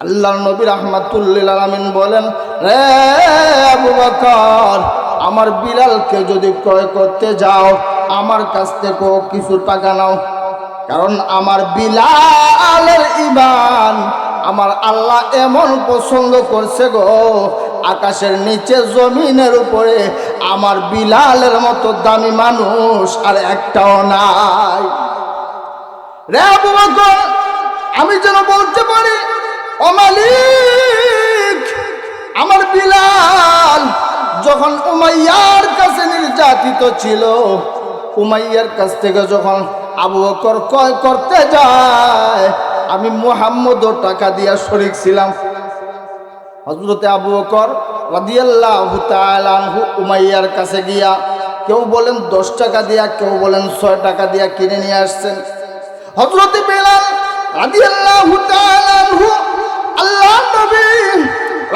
আল্লাহ নবী রহমাতুল্লিল আলমিন বলেন, রে আবু বকর, আমার বিড়ালকে যদি ক্রয় করতে যাও, আমার কাছ থেকেও কিছু টাকা নাও। কারণ আমার বিলালের ইমান আমার আল্লাহ এমন পছন্দ করছে গো, আকাশের নিচে জমিনের উপরে আমার বিলালের মতো দামি মানুষ আর একটাও নাই। রে আবু বকর, আমি যেন বলতে পারি ও মালিক, আমার বিলাল যখন উমাইয়ার কাছে নির্যাতিত ছিল, উমাইয়ার কাছ থেকে যখন আবু বকর ক্রয় করতে যায়, আমি মোহাম্মদও টাকা দিয়া শরিক ছিলাম। হজরতে আবু বকর উমাইয়ার কাছে গিয়া কেউ বলেন দশ টাকা দিয়া, কেউ বলেন ছয় টাকা দিয়া কিনে নিয়ে আসছেন। হজরতে বেলাল রাদিয়াল্লাহু তাআলা আনহু আল্লাহ নবী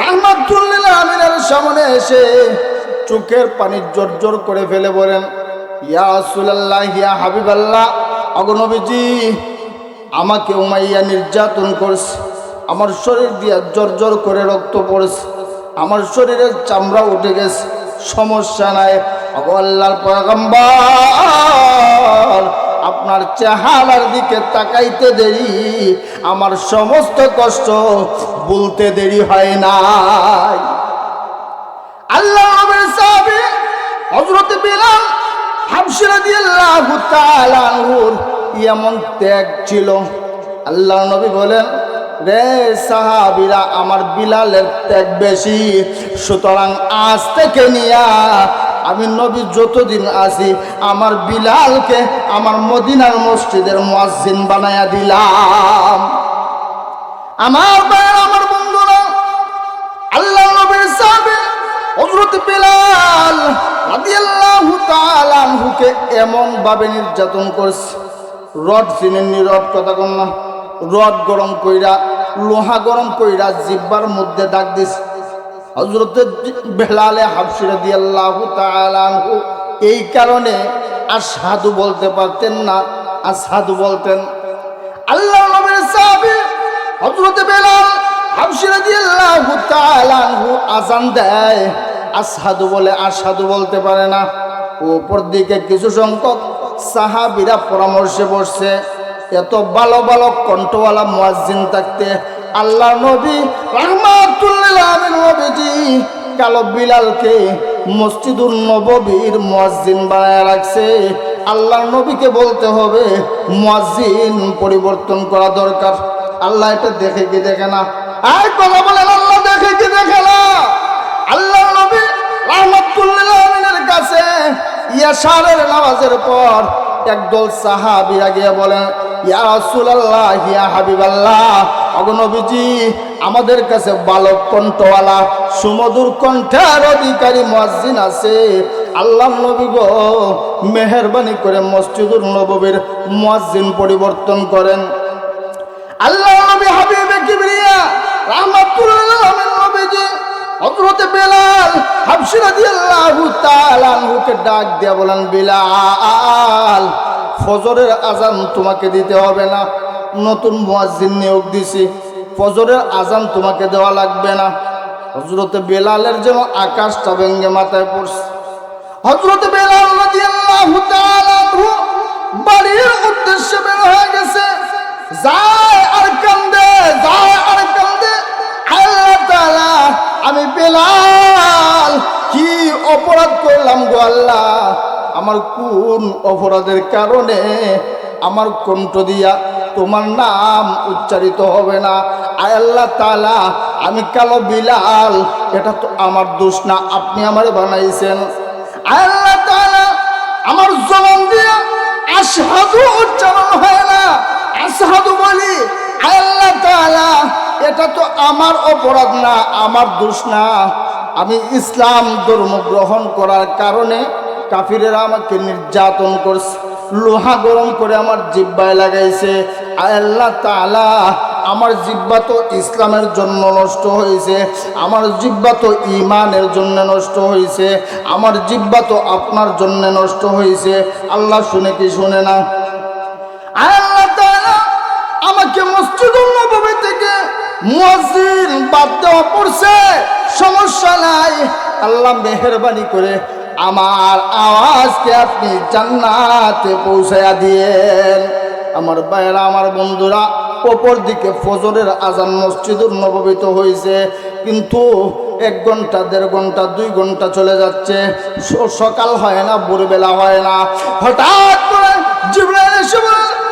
রাহমাতুল্লিল আমিনের সামনে এসে চোখের পানি জর্জর করে ফেলে বলেন, ইয়া রাসূলুল্লাহ, ইয়া হাবিবাল্লাহ অগনবীজি আমাকে উমাইয়া নির্যাতন করছে, আমার শরীর দিয়া জর্জর করে রক্ত পড়েছে, আমার শরীরের চামড়া উঠে গেছে, সমস্যা নাই। অগো আল্লাহর পয়গম্বর আপনার চেহারার দিকে তাকাইতে দেরি। আমার সমস্ত কষ্ট বলতে দেরি হয় নাই। আল্লাহ হযরত বিলাল তাআলা আনহুর এমন ত্যাগ ছিল। আল্লাহ নবী বলেন, রে সাহাবীরা, আমার বিলালের ত্যাগ বেশি। সুতরাং আজ থেকে নিয়া আমি নবী যতদিন আছি, আমার বিলালকে আমার মদিনার মসজিদের মুয়াজ্জিন বানায়া দিলাম। আমার ভাইয়ের, আমার বন্ধুরা, আল্লাহ নবীর সাহাবী হযরত বিলাল রাদিয়াল্লাহু তাআলা আনহুকে এমন ভাবে নির্যাতন করছে। রড চিনেননি রড কথা কম না। রড গরম কইরা, লোহা গরম কইরা জিব্বার মধ্যে দাগ দিছে। হযরত বেলালে তাআলা আনহু এই কারণে আর সাধু বলতে পারতেন না, আর সাধু বলতেন আল্লাহ আযান দেয় আসাদু বলে আসাদু বলতে পারে না। উপর দিকে কিছু সংখ্যক সাহাবীরা পরামর্শে বসছে, এত ভালো ভালো কণ্ঠওয়ালা মুয়াজ্জিন থাকতে আল্লাহ নবী নবীজি কালো বিলালকে মসজিদুল নববীর মুয়াজ্জিন বানায় রাখছে। আল্লাহ নবীকে বলতে হবে, মুয়াজ্জিন পরিবর্তন করা দরকার। আল্লাহ এটা দেখে কি দেখে না? আর কথা বলেন, আল্লাহ দেখে কি দেখে না? আল্লাহ নবী রহমতুল্লাহ কাছে ইয়াশারের নামাজের পর একদল সাহাবীরা গিয়ে বলেন ইয়া রাসূলুল্লাহ, ইয়া হাবিবাল্লাহ অগনবীজি আমাদের কাছে বালক কণ্ঠওয়ালা, সুমধুর কণ্ঠের অধিকারী মুয়াজ্জিন আছে। আল্লাহ নবী গো, মেহেরবানি করে মসজিদুল নববীর মুয়াজ্জিন পরিবর্তন করেন। আল্লাহ নবী হাবিবে কিবরিয়া রাহমাতুল্লাহ নবীজি হযরতে বেলাল হাবশী রাদিয়াল্লাহু তাআলা আনহুকে ডাক দিয়া বলেন, বিলাল, ফজরের আজান তোমাকে দিতে হবে না। নতুন মুয়াজ্জিন নিয়োগ দিছি। ফজরের আজান তোমাকে দেওয়া লাগবে না। হযরতে বেলালের যেন আকাশটা ভেঙ্গে মাথায় পড়ছে। হযরতে বেলাল রাদিয়াল্লাহু তাআলা বাড়ির উদ্দেশ্যে বের হয়ে গেছে। যায় আর কান্দে, যায় আর কান্দে, আল্লাহ আমি বেলাল, কি অপরাধ করলাম গো আল্লাহ? আমার কোন অপরাধের কারণে আমার কণ্ঠ দিয়া তোমার নাম উচ্চারিত হবে না? আয় আল্লাহ তালা আমি কালো বিলাল, এটা তো আমার দোষ না, আপনি আমার বানাইছেন। আয় আল্লাহ তালা আমার জবান দিয়া আশহাদু উচ্চারণ হয় না। আশহাদু বলি আল্লাহ এটা তো আমার অপরাধ না, আমার দোষ না। আমি ইসলাম ধর্ম গ্রহণ করার কারণে কাফিরেরা আমাকে নির্যাতন করছে, লোহা গরম করে আমার জিব্বায় লাগাইছে। আল্লাহ তাআলা, আমার জিব্বা তো ইসলামের জন্য নষ্ট হয়েছে আমার জিব্বা তো ইমানের জন্য নষ্ট হয়েছে আমার জিব্বা তো আপনার জন্য নষ্ট হয়েছে আল্লাহ শুনে কি শুনে না? আল্লাহ আমাকে মসজিদুল নববী থেকে মুয়াজ্জিন বাদ দেওয়া পড়ছে। সমস্যা নাই। আল্লাহ মেহরবানি করে আমার আওয়াজকে আপনি জান্নাতে পৌঁছায়া দিয়েন। আমার ভাইয়েরা, আমার বন্ধুরা ওপর দিকে ফজরের আজান মসজিদুর নববিত হয়েছে কিন্তু এক ঘণ্টা, দেড় ঘণ্টা, দুই ঘণ্টা চলে যাচ্ছে। সকাল হয় না, ভোরবেলা হয় না। হঠাৎ করে জিবরাইল এসে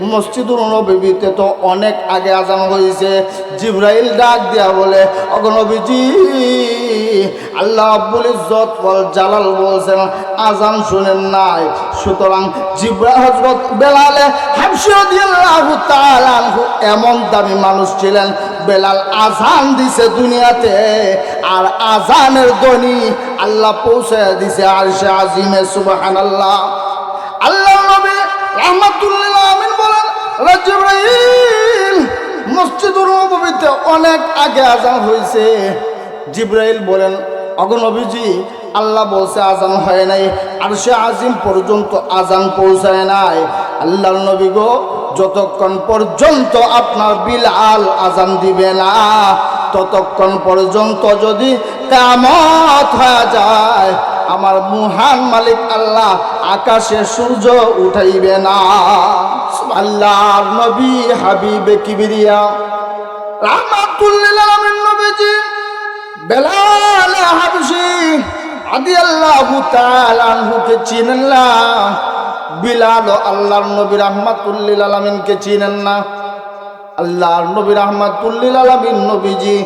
মসজিদুল নবীতে তো অনেক আগে আজান হয়েছে। জিব্রাইল ডাক দেয়া বলে অগনবীজি আল্লাহ আব্বুল ইজ্জত বল জালাল বলছেন, আজান শুনেন নাই। সুতরাং জিব্রা হজরত বেলালে এমন দামি মানুষ ছিলেন, বেলাল আজান দিছে দুনিয়াতে, আর আজানের ধ্বনি আল্লাহ পৌঁছে দিছে আরশে আজিমে, সুবহানাল্লাহ। আল্লাহ নবী রাহমাতুল্লিল আমিন বলেন "রে জিবরাইল মসজিদুল নববীতে অনেক আগে আজান হয়েছে। জিব্রাইল বলেন অগনবীজি আল্লাহ বলছে আজান হয় নাই, আর সে আজিম পর্যন্ত আজান পৌঁছায় নাই। আল্লাহর নবী গো, যতক্ষণ পর্যন্ত আপনার বিলাল আজান দিবে না, ততক্ষণ পর্যন্ত যদি কামত হয়ে যায় আমার মুহান মালিক আল্লাহ আকাশে সূর্য উঠাইবে না। আল্লাহর নবী হাবিবে কিবিরিয়া। রাহমাতুল্লিল আলামিন নবীজি। বেলাল হাবশি রাদিয়াল্লাহু তাআলা আনহুকে চিনেন না। বিলাল আল্লাহর নবী রাহমাতুল্লিল আলামিনকে চিনেন না। আল্লাহর নবী রাহমাতুল্লিল আলামিন নবীজি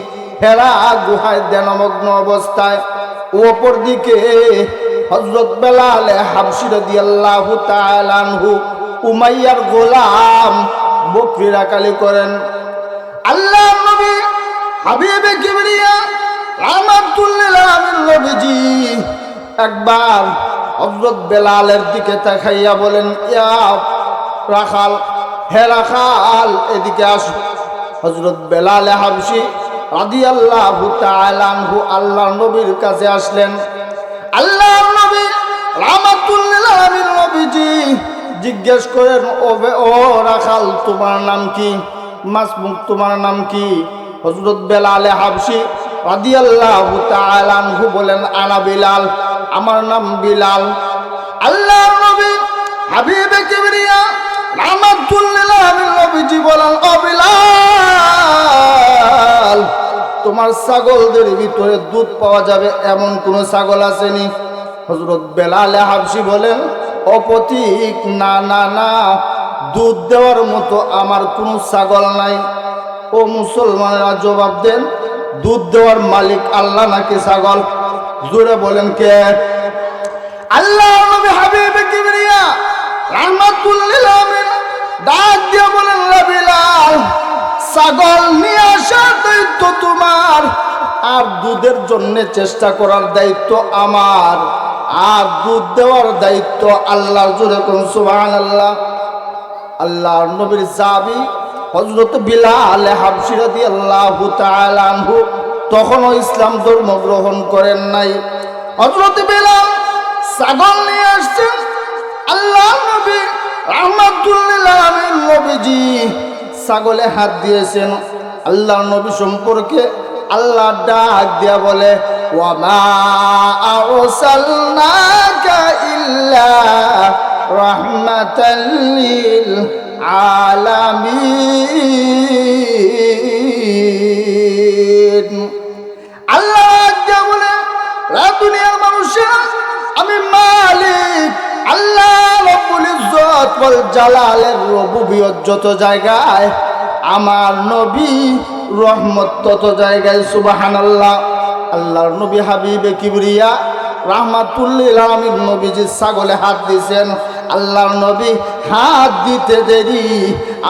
হেরা গুহায় দেনমগ্ন অবস্থায় ওপর দিকে হযরত বেলাল হাবশি রাদিয়াল্লাহু তাআলা আনহু উমাইয়ার গোলাম বকরি কালি করেন। আল্লাহ নবী হাবিবে কিবরিয়া রাহমাতুল্লিল আলামিন নবীজি একবার হযরত বেলালের দিকে তাকাইয়া বলেন, ইয়া রাখাল, হে রাখাল, এদিকে আসো। হযরত বেলাল হাবশি রাদিয়াল্লাহু তাআলা আনহু আল্লাহর নবীর কাছে আসলেন। আল্লাহর নবী আলামিন নবীজি জিজ্ঞেস করেন ও ও রাখাল, তোমার নাম কি? মাসমুখ তোমার নাম কি? হজরত বেলালে হাবসি রাদিয়াল্লাহু তাআলা আনহু বলেন, আনা বিলাল, আমার নাম বিলাল। আল্লাহ নবী হাবিবে কিবরিয়া আলামিন নবীজি বলেন, ও বিলাল তোমার ছাগলদের ভিতরে দুধ পাওয়া যাবে এমন কোন ছাগল আসেনি। হজরত বেলালে হাবসি বলেন অপতিক না না না, দুধ দেওয়ার মতো আমার কোনো ছাগল নাই। ও মুসলমানেরা জবাব দেন, দুধ দেওয়ার মালিক আল্লাহ নাকি ছাগল? জোরে বলেন, কে? আল্লাহ নবী হাবিবে কিবরিয়া রাহমাতুল্লিল আমিন ডাক দিয়ে বলেন লা বিলাল ছাগল নিয়ে আসার দায়িত্ব তোমার। আর দুধের জন্য চেষ্টা করার দায়িত্ব আমার। আর দুধ দেওয়ার দায়িত্ব আল্লাহর জোরে কোন সুবহান আল্লাহ আল্লাহর নবীর সাহাবী হজরত বিলাল হাবশি রাদিয়াল্লাহু তাআলা আনহু তখনও ইসলাম ধর্ম গ্রহণ করেন নাই। হজরত বিলাল ছাগল নিয়ে আসছেন আল্লাহ নবী রাহমাতুল্লিল নবীজি। ছাগলে হাত দিয়েছেন। আল্লাহ নবী সম্পর্কে আল্লাহ ডাক দিয়া বলে আলামী ওয়াল জালালের রবুবিয়ত যত জায়গায়, আমার নবী রহমত তত জায়গায়, সুবহানাল্লাহ। আল্লাহর নবী হাবিবে কিবরিয়া রাহমাতুল্লিল আলামিন নবীজি ছাগলে হাত দিয়েছেন। আল্লাহর নবী হাত দিতে দেরি।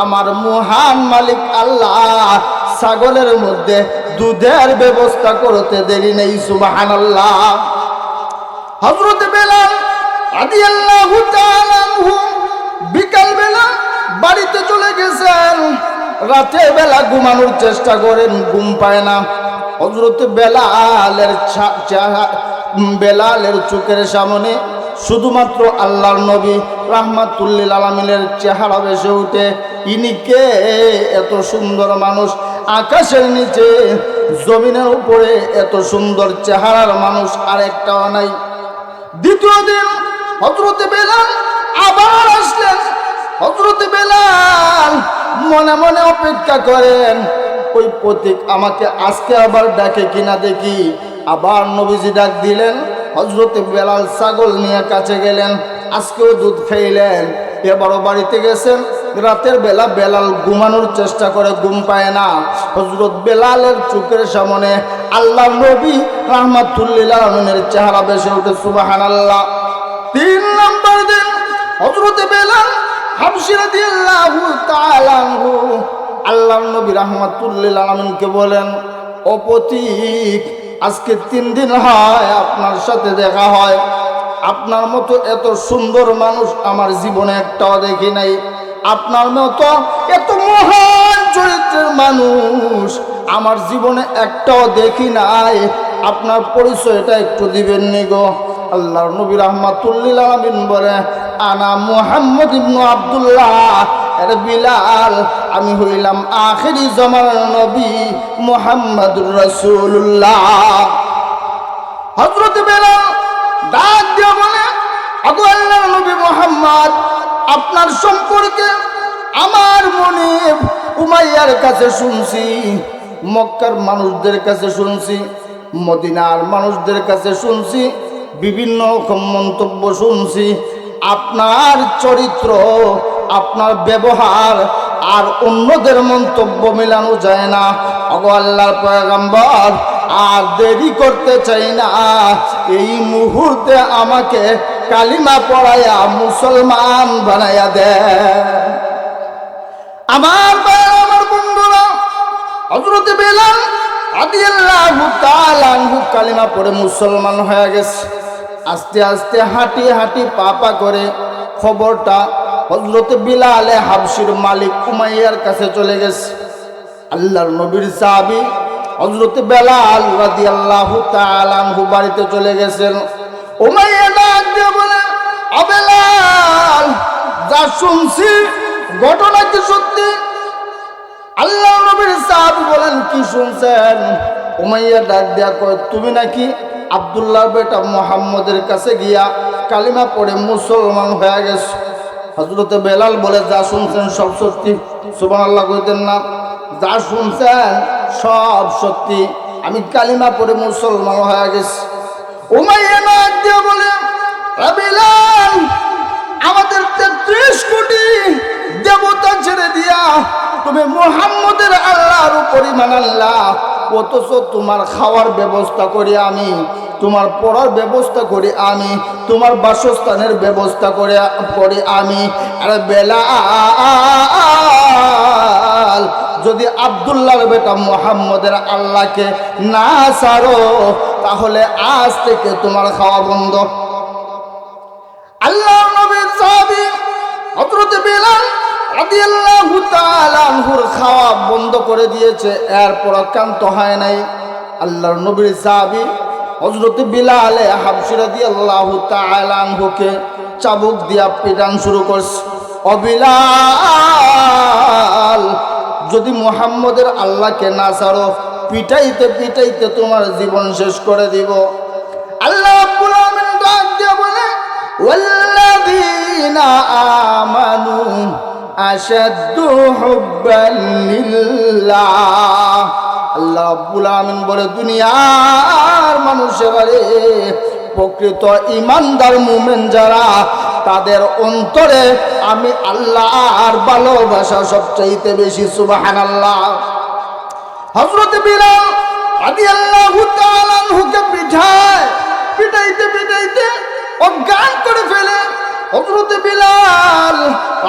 আমার মহান মালিক আল্লাহ ছাগলের মধ্যে দুধের ব্যবস্থা করতে দেরি নেই, সুবহানাল্লাহ। হযরত বেলাল রাদিয়াল্লাহু তাআলা আনহু বিকাল বেলা বাড়িতে চলে গেছেন। রাতে বেলা ঘুমানোর চেষ্টা করেন, ঘুম পায় না। হজরত বেলালের বেলালের চোখের সামনে শুধুমাত্র আল্লাহর নবী রাহমাতুল্লিল আলমিনের চেহারা বেসে উঠে ইনি কে? এত সুন্দর মানুষ। আকাশের নিচে, জমিনের উপরে এত সুন্দর চেহারার মানুষ আর একটাও নাই। দ্বিতীয় দিন হজরতে বেলাল আবার আসলেন। হজরতে বেলাল মনে মনে অপেক্ষা করেন, ওই প্রতীক আমাকে আজকে আবার ডাকে কিনা দেখি। আবার নবীজি ডাক দিলেন হজরতে বেলাল ছাগল নিয়ে কাছে গেলেন, আজকেও দুধ খাইলেন। এবারও বাড়িতে গেছেন, রাতের বেলা বেলাল ঘুমানোর চেষ্টা করে ঘুম পায় না। হজরত বেলালের চোখের সামনে আল্লাহ নবী রহমাতুল্লিল আলমিনের চেহারা বেসে উঠে সুবাহান আল্লাহ তিন হজরতে বেলাল হাবসিরা দিল্লাহু তাআলাহু আল্লাহ নবী রহমাতুল্লিল আলমিনকে বলেন অপতিক আজকে তিন দিন হয় আপনার সাথে দেখা হয়। আপনার মতো এত সুন্দর মানুষ আমার জীবনে একটাও দেখি নাই। আপনার মতো এত মহান চরিত্রের মানুষ আমার জীবনে একটাও দেখি নাই। আপনার পরিচয়টা একটু দিবেন নি গো। আল্লাহ নবী রহমাতুল্লিল আলমিন বলে আনা মুহাম্মদ ইবনু আব্দুল্লাহ, এর বিলাল। আমি হইলাম আখেরি জমার নবী মুহাম্মদুর রসুল্লাহ হজরত বেলাল ডাক দিয়ে বলে আগো আল্লাহ নবী মোহাম্মদ, আপনার সম্পর্কে আমার মনে উমাইয়ার কাছে শুনছি, মক্কার মানুষদের কাছে শুনছি, মদিনার মানুষদের কাছে শুনছি, বিভিন্ন মন্তব্য শুনছি আপনার চরিত্র, আপনার ব্যবহার আর অন্যদের মন্তব্য মেলানো যায় না। অগো আল্লাহর পয়গম্বর, আর দেরি করতে চাই না। এই মুহূর্তে আমাকে কালিমা পড়াইয়া মুসলমান বানাইয়া দে। আমার আমার বন্ধুরা হজরতে বেলাল রাদিয়াল্লাহু তাআলা কালিমা পড়ে মুসলমান হয়ে গেছে। আস্তে আস্তে হাঁটি হাঁটি পাপা করে খবরটা হজরতে বিলালে হাবসির মালিক উমাইয়ার কাছে চলে গেছে। আল্লাহর নবীর সাহাবি হজরতে বেলাল রাদিয়াল্লাহু তাআলা আনহু বাড়িতে চলে গেছেন। উমাইয়া ডাক দিয়ে বলে আবেলাল যা শুনছি, ঘটনা কি সত্যি? আল্লাহ নবীর সাহাবি বলেন, কি শুনছেন? উমাইয়া ডাক দেয়া কয়, তুমি নাকি আব্দুল্লাহর বেটা মোহাম্মদের কাছে গিয়া কালিমা পড়ে মুসলমান হয়ে গেছে। হজরতে বেলাল বলে, যা শুনছেন সব সত্যি। সুবান আল্লাহ কইতেন, না, যা শুনছেন সব সত্যি। আমি কালিমা পড়ে মুসলমান হয়ে গেছি। বলে আমাদের তেত্রিশ কোটি দেবতা ছেড়ে দিয়া তুমি মোহাম্মদের আল্লাহর উপরই মানাল্লাহ অথচ তোমার খাওয়ার ব্যবস্থা করি আমি, তোমার পড়ার ব্যবস্থা করি আমি, তোমার বাসস্থানের ব্যবস্থা করে, করি আমি। আর বেলা যদি আবদুল্লাহর বেটা মোহাম্মদের আল্লাহকে না সারো তাহলে আজ থেকে তোমার খাওয়া বন্ধ। আল্লাহ নবীর সাহাবী হযরত বিলাল আনহুর খাওয়া বন্ধ করে দিয়েছে, এরপর কান্ত হয় নাই। আল্লাহর নবীর সাহাবি হজরত বিলালে হাবসিরা দিয়ে আল্লাহ তালহুকে চাবুক দিয়া পিটান শুরু করছে। অবিলাল যদি মোহাম্মদের আল্লাহকে না ছাড়ো, পিটাইতে পিটাইতে তোমার জীবন শেষ করে দিব। আল্লাহ ডাক দিয়ে বলে আমানু أشد حبا لله আল্লাহ রাব্বুল আমিন বলে দুনিয়ার মানুষেরা রে প্রকৃত ইমানদার মুমেন যারা তাদের অন্তরে আমি আল্লাহর ভালোবাসা সবচাইতে বেশি সুবহানাল্লাহ হযরত বিলাল রাদিয়াল্লাহু তাআলা আনহুকে পিঠায় পিটাইতে পিটাইতে অজ্ঞান করে ফেলে হযরত বিলাল রাদিয়াল্লাহু তাআলা আনহুর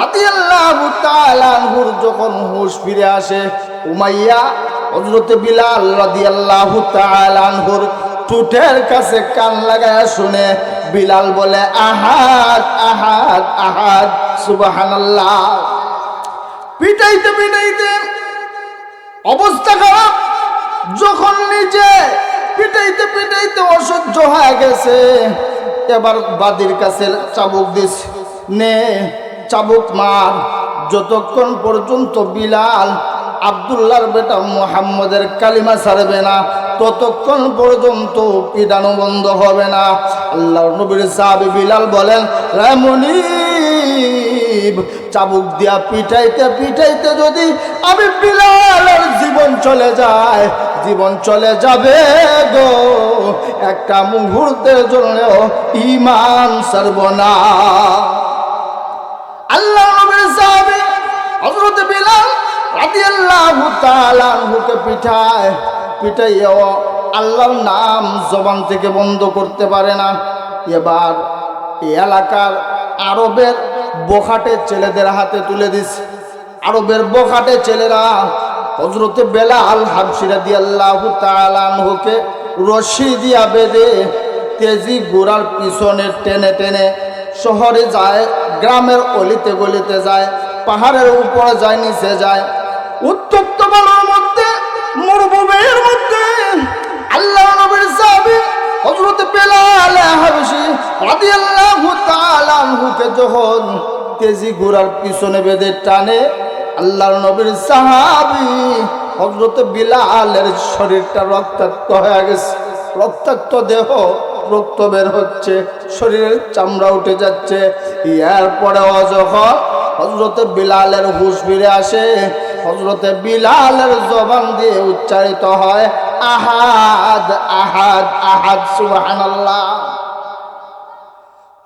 যখন হুঁশ ফিরে আসে, উমাইয়া হযরত বিলাল রাদিয়াল্লাহু তাআলা আনহুর টুটের কাছে কান লাগায় শুনে, বিলাল বলে, আহাদ আহাদ আহাদ, সুবহানাল্লাহ। পিটাইতে পিটাইতে অবস্থা খারাপ। যখন নিজে পিটাইতে পিটাইতে অসহ্য হয়ে গেছে, এবার বাদির কাছে চাবুক দিস, নে, চাবুক মার। যতক্ষণ পর্যন্ত বিলাল আবদুল্লাহর বেটা মোহাম্মদের কালিমা ছাড়বে না, ততক্ষণ পর্যন্ত পিটানো বন্ধ হবে না। আল্লাহ নবীর সাহাবি বিলাল বলেন রামনি চাবুক দিয়া পিটাইতে পিটাইতে যদি আমি বিলালের জীবন চলে যায়, জীবন চলে যাবে গো। একটা মুহূর্তের জন্য ইমান সর্বনা আল্লাহ হযরত বিলাল রাদিয়াল্লাহু তাআলা আনহুকে পিঠায় পিটাইও আল্লাহর নাম জবান থেকে বন্ধ করতে পারে না। এবার এই এলাকার আরবের বোখাটে ছেলেদের হাতে তুলে দিস আরবের বোখাটে ছেলেরা হজরতে বেলাল হাবসিরা দিয়ে আল্লাহ তালানহুকে রশি দিয়া বেঁধে তেজি গোড়ার পিছনে টেনে টেনে শহরে যায়, গ্রামের অলিতে গলিতে যায়। পাহাড়ের উপরে যায়, নিচে যায়। উত্তপ্ত বালুর মধ্যে, মরুভূমির মধ্যে আল্লাহ নবীর সাহাবী হযরত বেলাল হাবশী রাদিয়াল্লাহু তাআলা আনহুকে যখন তেজি ঘোড়ার পিছনে বেঁধে টানে, আল্লাহর নবীর সাহাবী হযরত বিলালের শরীরটা রক্তাক্ত হয়ে গেছে। রক্তাক্ত দেহ, রক্ত বের হচ্ছে, শরীরের চামড়া উঠে যাচ্ছে। এরপরেও যখন হজরতে বিলালের হুশ ফিরে আসে। হজরতে বিলালের জবান দিয়ে উচ্চারিত হয়, আহাদ আহাদ আহাদ, সুবহানাল্লাহ।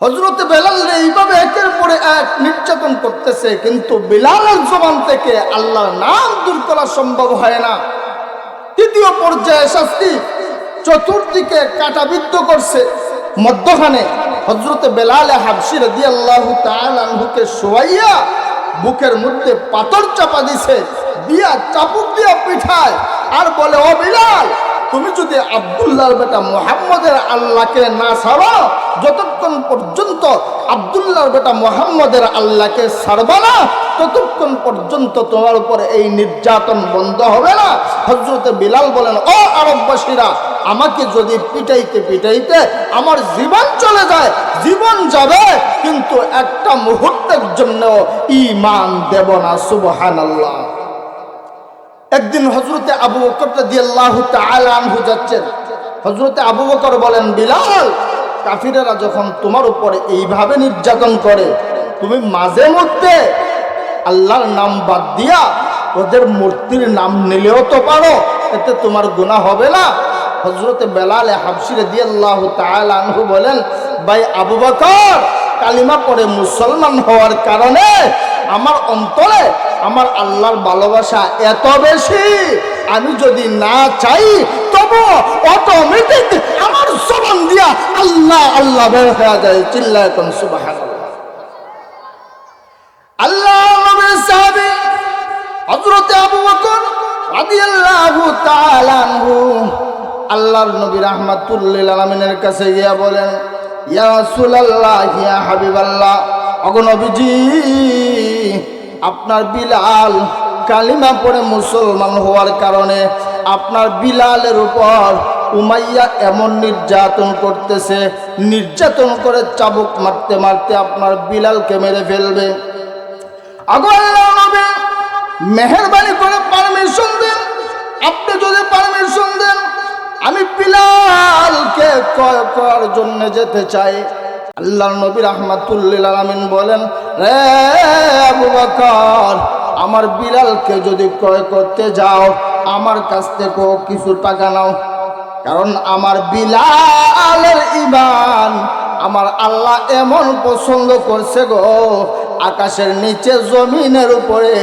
হজরতে বেলাল এইভাবে একের পরে এক নির্যাতন করতেছে, কিন্তু বিলালের জবান থেকে আল্লাহর নাম দূর করা সম্ভব হয় না। তৃতীয় পর্যায়ে শাস্তি চতুর্দিকে কাটাবিদ্ধ করছে, মধ্যখানে হজরতে বেলালে হাবসির আল্লাহ তালহুকে শোয়াইয়া বুকের মধ্যে পাথর চাপা দিছে, দিয়া চাপুক দিয়া পিঠায় আর বলে, ও বিলাল, তুমি যদি আবদুল্লাহর বেটা মোহাম্মদের আল্লাহকে না ছাড়ো যতক্ষণ পর্যন্ত আবদুল্লাহর বেটা মোহাম্মদের আল্লাহকে ছাড়বা না, ততক্ষণ পর্যন্ত তোমার উপরে এই নির্যাতন বন্ধ হবে না। হজরতে বিলাল বলেন, ও আরববাসীরা, আমাকে যদি পিটাইতে পিটাইতে আমার জীবন চলে যায়, জীবন যাবে, কিন্তু একটা মুহূর্তের জন্য ইমান দেব না সুবহান আল্লাহ একদিন হজরতে আবু বকর রাদিয়াল্লাহু তাআলা আনহু যাচ্ছেন। হজরতে আবু বকর বলেন, বিলাল কাফিরেরা যখন তোমার উপরে এইভাবে নির্যাতন করে, তুমি মাঝে মধ্যে আল্লাহর নাম বাদ দিয়া ওদের মূর্তির নাম নিলেও তো পারো, এতে তোমার গুণা হবে না। হজরতে বেলালে হাফসিরে দিয়ে আল্লাহ আনহু বলেন, ভাই আবু বকর কালিমা পড়ে মুসলমান হওয়ার কারণে আমার অন্তরে আমার আল্লাহর ভালোবাসা এত বেশি। আমি যদি না চাই, তবু অটোমেটিক আমার জবান দিয়া আল্লাহ আল্লাহ বের হয়ে যায়, চিল্লায় কোন সুবাহ আল্লাহ নবীর আবু বকর রাদিয়াল্লাহু তাআলা আল্লাহর নবী রাহমাতুল্লিল আলামিনের কাছে গিয়া বলেন ইয়া ইয়া আপনার বিলাল কালিমা পড়ে মুসলমান হওয়ার কারণে আপনার বিলালের উপর উমাইয়া এমন নির্যাতন করতেছে, নির্যাতন করে চাবুক মারতে মারতে আপনার বিলালকে মেরে ফেলবে। মেহরবানি করে পারমিশন দেন। আপনি যদি পারমিশন দেন আমি বিলালকে কয় করার জন্য যেতে চাই। আল্লাহ নবী রহমাতুল্লিল আলামিন বলেন, রে আবু বকর, আমার বিলালকে যদি ক্রয় করতে যাও, আমার কাছ থেকেও কিছু টাকা নাও। কারণ আমার বিলালের ইমান আমার আল্লাহ এমন পছন্দ করছে গো, আকাশের নিচে, জমিনের উপরে।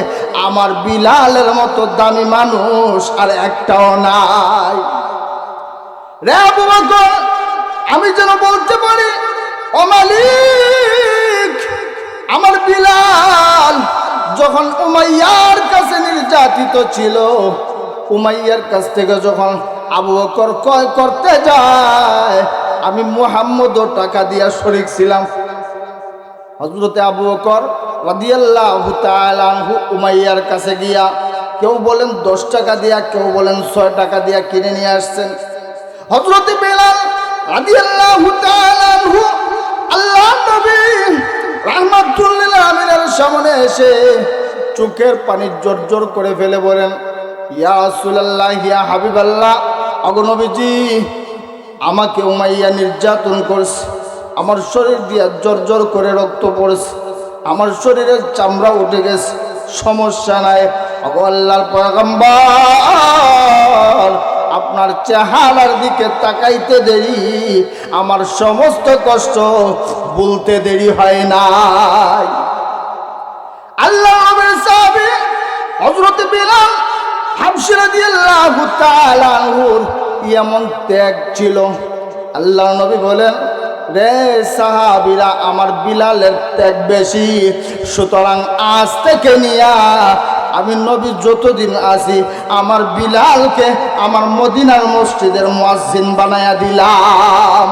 আমার বিলালের মতো দামি মানুষ আর একটাও নাই। রে আবু বকর, আমি যেন বলতে পারি, ও মালিক, আমার বিলাল যখন উমাইয়ার কাছে নির্যাতিত ছিল, উমাইয়ার কাছ থেকে যখন আবু বকর ক্রয় করতে যায়, আমি মুহাম্মদও টাকা দিয়া শরিক ছিলাম। হজরতে আবু বকর রাদিয়াল্লাহু তাআলা আনহু উমাইয়ার কাছে গিয়া কেউ বলেন দশ টাকা দিয়া, কেউ বলেন ছয় টাকা দিয়া কিনে নিয়ে আসছেন। হজরত বেলাল রাদিয়াল্লাহু আল্লাহ আল্লাহ নবী রাহমাতুল্লিল আমিনের সামনে এসে চোখের পানি জোর করে ফেলে বলেন, ইয়া রাসূলুল্লাহ, ইয়া হাবিবাল্লাহ অগনবীজি আমাকে উমাইয়া নির্যাতন করছে আমার শরীর দিয়া জোর জোর করে রক্ত পড়ছে আমার শরীরের চামড়া উঠে গেছে, সমস্যা নাই। অগো আল্লাহর পয়গম্বর আপনার চেহারার দিকে তাকাইতে দেরি। আমার সমস্ত কষ্ট বলতে দেরি হয় নাই। আল্লাহ হযরত বিলাল তাআলা আনহুর এমন ত্যাগ ছিল। আল্লাহ নবী বলেন রে সাহাবিরা, আমার বিলালের ত্যাগ বেশি। সুতরাং আজ থেকে নিয়া আমি নবী যতদিন আছি, আমার বিলালকে আমার মদিনার মসজিদের মুয়াজ্জিন বানায়া দিলাম।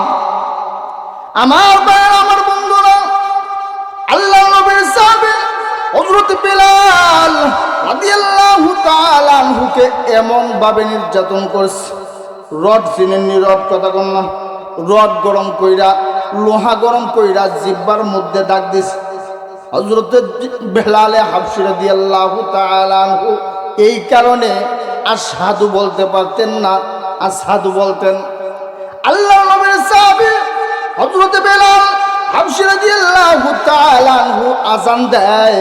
আমার ভাইয়ের, আমার বন্ধুরা, আল্লাহ নবীর সাহাবী হযরত বিলাল রাদিয়াল্লাহু তাআলা এমন ভাবে নির্যাতন করছে। রড চিনেননি রড কথা কম রড গরম কইরা, লোহা গরম কইরা জিব্বার মধ্যে ডাক দিছে হযরত বেলালে হাবশী রাদিয়াল্লাহু তাআলা আনহু এই কারণে আর সাধু বলতে পারতেন না আর সাধু বলতেন, আল্লাহ হযরত বেলাল হাবশী রাদিয়াল্লাহু তাআলা আনহু আযান দেয়।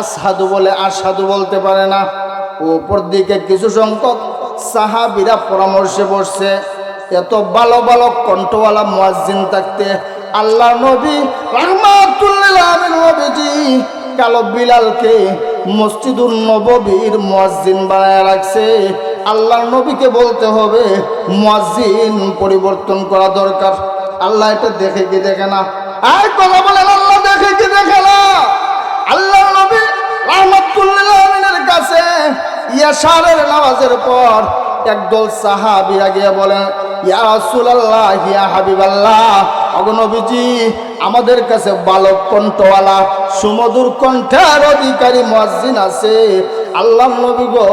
আসাদু বলে আসাদু বলতে পারে না। উপর দিকে কিছু সংখ্যক সাহাবীরা পরামর্শে বসছে এত ভালো ভালো কণ্ঠওয়ালা মুয়াজ্জিন থাকতে আল্লাহ নবী নবীজি কালো বিলালকে মসজিদুল নববীর মুয়াজ্জিন বানায় রাখছে। আল্লাহ নবীকে বলতে হবে, মুয়াজ্জিন পরিবর্তন করা দরকার। আল্লাহ এটা দেখে কি দেখে না? আর কথা বলেন, আল্লাহ দেখে কি দেখে না? আল্লাহ নবী রহমাতুল্লিল আমিনের কাছে ইয়াশারের নামাজের পর একদল সাহাবীরা গিয়ে বলেন ইয়া রাসূলুল্লাহ, ইয়া হাবিবাল্লাহ। অগনবীজি আমাদের কাছে বালক কণ্ঠওয়ালা, সুমধুর কণ্ঠের অধিকারী মুয়াজ্জিন আছে। আল্লাহ নবী গো,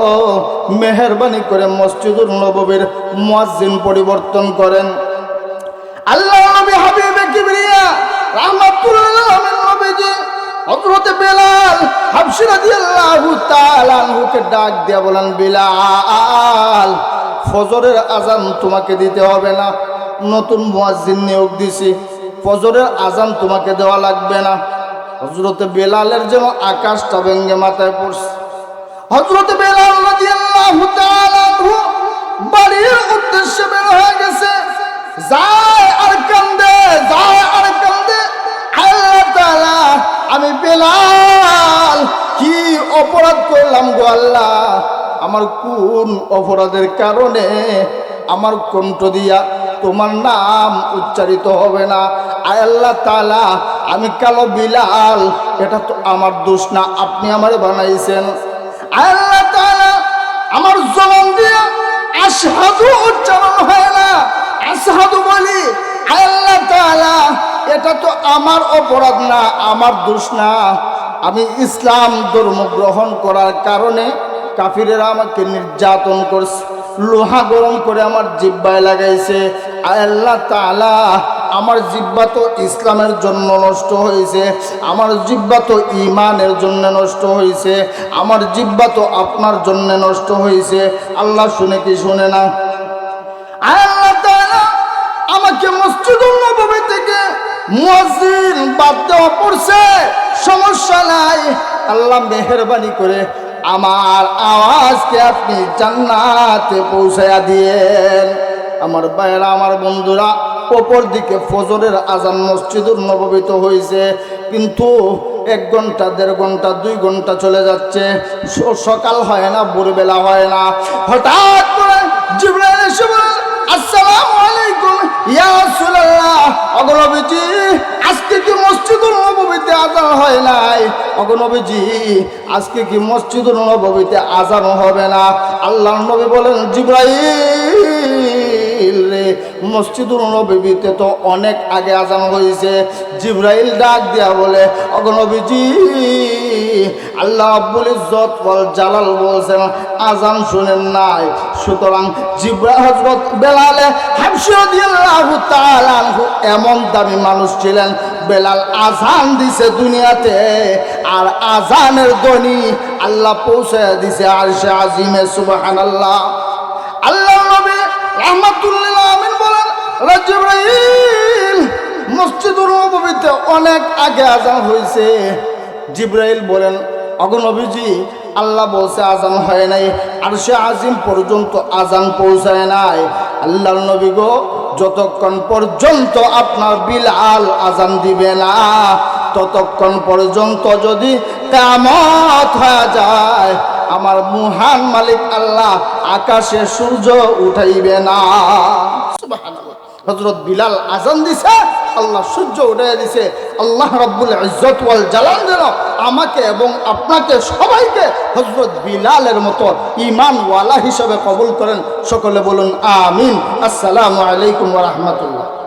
মেহেরবানি করে মসজিদুর নববীর মুয়াজ্জিন পরিবর্তন করেন। আল্লাহ নবী হাবিবে কিবরিয়া রাহমাতুল্লাহ নবীজি, হযরত বেলাল হাবশী রাদিয়াল্লাহু তাআলা আনহুকে ডাক দিয়া বলেন, বিলাল ফজরের আজান তোমাকে দিতে হবে না। নতুন মুয়াজ্জিন নিয়োগ দিছি। ফজরের আজান তোমাকে দেওয়া লাগবে না। হজরতে বেলালের যেন আকাশটা ভেঙ্গে মাথায় পড়ছে। হজরতে বেলাল বাড়ির উদ্দেশ্যে বের হয়ে গেছে। যায় আর কান্দে, যায় আর কান্দে। আল্লাহ আমি বেলাল, কি অপরাধ করলাম গো আল্লাহ? আমার কোন অপরাধের কারণে আমার কণ্ঠ দিয়া তোমার নাম উচ্চারিত হবে না? আয় আল্লাহ তাআলা, আমি কালো বিলাল, এটা তো আমার দোষ না, আপনি আমারে বানাইছেন। আয় আল্লাহ তাআলা, আমার জবান দিয়া আশহাদু উচ্চারণ হয় না। আশহাদু বলি, আয় আল্লাহ তাআলা, এটা তো আমার অপরাধ না, আমার দোষ না। আমি ইসলাম ধর্ম গ্রহণ করার কারণে কাফিরেরা আমাকে নির্যাতন করছে, লোহা গরম করে আমার জিব্বায় লাগাইছে। আল্লাহ তাআলা, আমার জিব্বা তো ইসলামের জন্য নষ্ট হয়েছে আমার জিব্বা তো ইমানের জন্য নষ্ট হয়েছে আমার জিব্বা তো আপনার জন্য নষ্ট হয়েছে আল্লাহ শুনে কি শুনে না? আল্লাহ তাআলা, আমাকে মসজিদুল নববী থেকে মুয়াজ্জিন বাদ দেওয়া পড়ছে, সমস্যা নাই। আল্লাহ মেহেরবানি করে আমার আওয়াজকে আপনি জান্নাতে পৌঁছায়া দিয়েন। আমার ভাইয়েরা, আমার বন্ধুরা, ওপর দিকে ফজরের আজান মসজিদুর নববিত হয়েছে কিন্তু এক ঘণ্টা, দেড় ঘণ্টা, দুই ঘণ্টা চলে যাচ্ছে। সকাল হয় না, ভোরবেলা হয় না। হঠাৎ করে আসসালামু আলাইকুম। ইয়া আজকে কি আজান হয় নাই? আজকে কি আজান হবে না? আল্লাহর নবী বলেন, জিব্রাইল রে, মসজিদুল তো অনেক আগে আজান হয়েছে জিব্রাইল ডাক দিয়া বলে অগনবীজি আল্লাহ আব্বুল ইজ্জত বল জালাল বলছেন, আজান শুনেন নাই। সুতরাং জিব্রা হজরত বেলালে এমন দামি মানুষ ছিলেন, বেলাল আজান দিছে দুনিয়াতে, আর আজানের ধ্বনি আল্লাহ পৌঁছে দিছে আরশে আজিমে, সুবহানাল্লাহ। আল্লাহ নবী রহমাতুল্লিল আমিন বলেন, "রে জিবরাইল, মসজিদুল নববীতে অনেক আগে আজান হয়েছে জিব্রাইল বলেন অগনবীজি আল্লাহ বলছে আজান হয় নাই আর সে আজিম পর্যন্ত আজান পৌঁছায় নাই আল্লাহ নবী গো, যতক্ষণ পর্যন্ত আপনার বিলাল আজান দিবে না, ততক্ষণ পর্যন্ত যদি কামত হয়ে যায়, আমার মহান মালিক আল্লাহ আকাশে সূর্য উঠাইবে না। হযরত বিলাল আজান দিছে আল্লাহ সূর্য উঠে দিছে, আল্লাহ রব্বুল ইজ্জত ওয়াল জালাল যেন আমাকে এবং আপনাকে সবাইকে হযরত বিলালের মতো ইমানওয়ালা হিসাবে কবুল করেন। সকলে বলুন, আমিন। আসসালামু আলাইকুম ওয়া রাহমাতুল্লাহ।